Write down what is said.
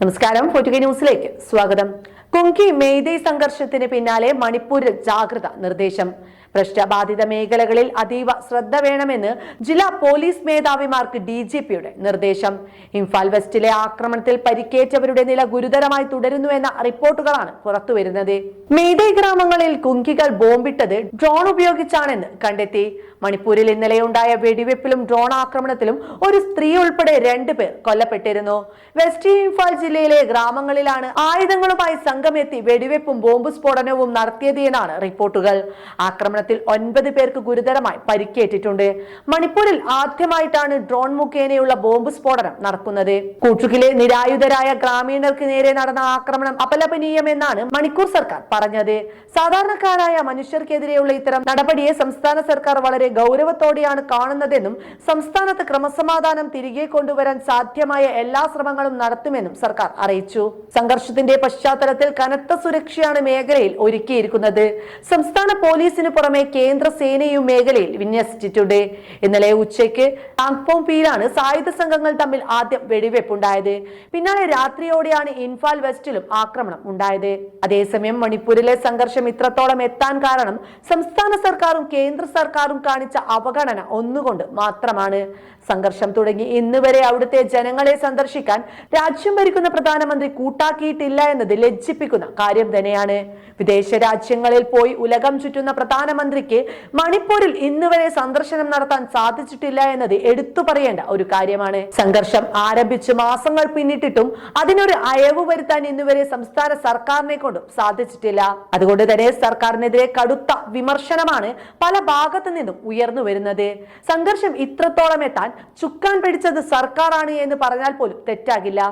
നമസ്കാരം. ഫോർട്ടുഗ ന്യൂസിലേക്ക് സ്വാഗതം. കുങ്കി മെയ്തേ സംഘർഷത്തിന് പിന്നാലെ മണിപ്പൂരിൽ ജാഗ്രത നിർദ്ദേശം. പ്രശ്നബാധിത മേഖലകളിൽ അതീവ ശ്രദ്ധ വേണമെന്ന് ജില്ലാ പോലീസ് മേധാവിമാർക്ക് ഡി ജി പിയുടെ നിർദ്ദേശം. ഇംഫാൽ വെസ്റ്റിലെ ആക്രമണത്തിൽ പരിക്കേറ്റവരുടെ നില ഗുരുതരമായി തുടരുന്നു എന്ന റിപ്പോർട്ടുകളാണ് പുറത്തുവരുന്നത്. മെയ്തേ ഗ്രാമങ്ങളിൽ കുങ്കികൾ ബോംബിട്ടത് ഡ്രോൺ ഉപയോഗിച്ചാണെന്ന് കണ്ടെത്തി. മണിപ്പൂരിൽ ഇന്നലെയുണ്ടായ വെടിവെപ്പിലും ഡ്രോൺ ആക്രമണത്തിലും ഒരു സ്ത്രീ ഉൾപ്പെടെ രണ്ടു പേർ കൊല്ലപ്പെട്ടിരുന്നു. വെസ്റ്റ് ഇംഫാൽ ജില്ലയിലെ ഗ്രാമങ്ങളിലാണ് ആയുധങ്ങളുമായി സംഘമെത്തി വെടിവെപ്പും ബോംബ് സ്ഫോടനവും നടത്തിയത് എന്നാണ് റിപ്പോർട്ടുകൾ. ആക്രമണത്തിൽ ഒൻപത് പേർക്ക് ഗുരുതരമായി പരിക്കേറ്റിട്ടുണ്ട്. മണിപ്പൂരിൽ ആദ്യമായിട്ടാണ് ഡ്രോൺ മുഖേനയുള്ള ബോംബ് സ്ഫോടനം നടക്കുന്നത്. കൂട്ടുകിലെ നിരായുധരായ ഗ്രാമീണർക്ക് നേരെ നടന്ന ആക്രമണം അപലപനീയമെന്നാണ് മണിക്കൂർ സർക്കാർ പറഞ്ഞത്. സാധാരണക്കാരായ മനുഷ്യർക്കെതിരെയുള്ള ഇത്തരം നടപടിയെ സംസ്ഥാന സർക്കാർ വളരെ ഗൗരവത്തോടെയാണ് കാണുന്നതെന്നും സംസ്ഥാനത്ത് ക്രമസമാധാനം തിരികെ കൊണ്ടുവരാൻ സാധ്യമായ എല്ലാ ശ്രമങ്ങളും നടത്തുമെന്നും സർക്കാർ അറിയിച്ചു. സംഘർഷത്തിന്റെ പശ്ചാത്തലത്തിൽ കനത്ത സുരക്ഷയാണ് മേഖലയിൽ ഒരുക്കിയിരിക്കുന്നത്. സംസ്ഥാന പോലീസിന് പുറമെ കേന്ദ്ര സേനയും മേഖലയിൽ വിന്യസിച്ചിട്ടുണ്ട്. ഇന്നലെ ഉച്ചയ്ക്ക് ആങ്പോംപിയിലാണ് സായുധ സംഘങ്ങൾ തമ്മിൽ ആദ്യം വെടിവെപ്പുണ്ടായത്. പിന്നാലെ രാത്രിയോടെയാണ് ഇൻഫാൽ വെസ്റ്റിലും ആക്രമണം ഉണ്ടായത്. അതേസമയം മണിപ്പൂരിലെ സംഘർഷം ഇത്രത്തോളം എത്താൻ കാരണം സംസ്ഥാന സർക്കാരും കേന്ദ്ര സർക്കാരും കാണിച്ച അവഗണന ഒന്നുകൊണ്ട് മാത്രമാണ്. സംഘർഷം തുടങ്ങി ഇന്ന് വരെ അവിടുത്തെ ജനങ്ങളെ സന്ദർശിക്കാൻ രാജ്യം ഭരിക്കുന്ന പ്രധാനമന്ത്രി കൂട്ടാക്കിയിട്ടില്ല എന്നത് ലജ്ജിപ്പിക്കുന്ന കാര്യം തന്നെയാണ്. വിദേശ രാജ്യങ്ങളിൽ പോയി ഉലകം ചുറ്റുന്ന പ്രധാനമന്ത്രിക്ക് മണിപ്പൂരിൽ ഇന്നുവരെ സന്ദർശനം നടത്താൻ സാധിച്ചിട്ടില്ല എന്നത് എടുത്തു പറയേണ്ട ഒരു കാര്യമാണ്. സംഘർഷം ആരംഭിച്ച് മാസങ്ങൾ പിന്നിട്ടിട്ടും അതിനൊരു അയവ് വരുത്താൻ ഇന്നുവരെ സംസ്ഥാന സർക്കാരിനെ കൊണ്ടും സാധിച്ചിട്ടില്ല. അതുകൊണ്ട് തന്നെ സർക്കാരിനെതിരെ കടുത്ത വിമർശനമാണ് പല ഭാഗത്തു നിന്നും ഉയർന്നു വരുന്നത്. സംഘർഷം ഇത്രത്തോളം എത്താൻ ചുക്കാൻ പിടിച്ചത് സർക്കാരാണ് എന്ന് പറഞ്ഞാൽ പോലും തെറ്റാകില്ല.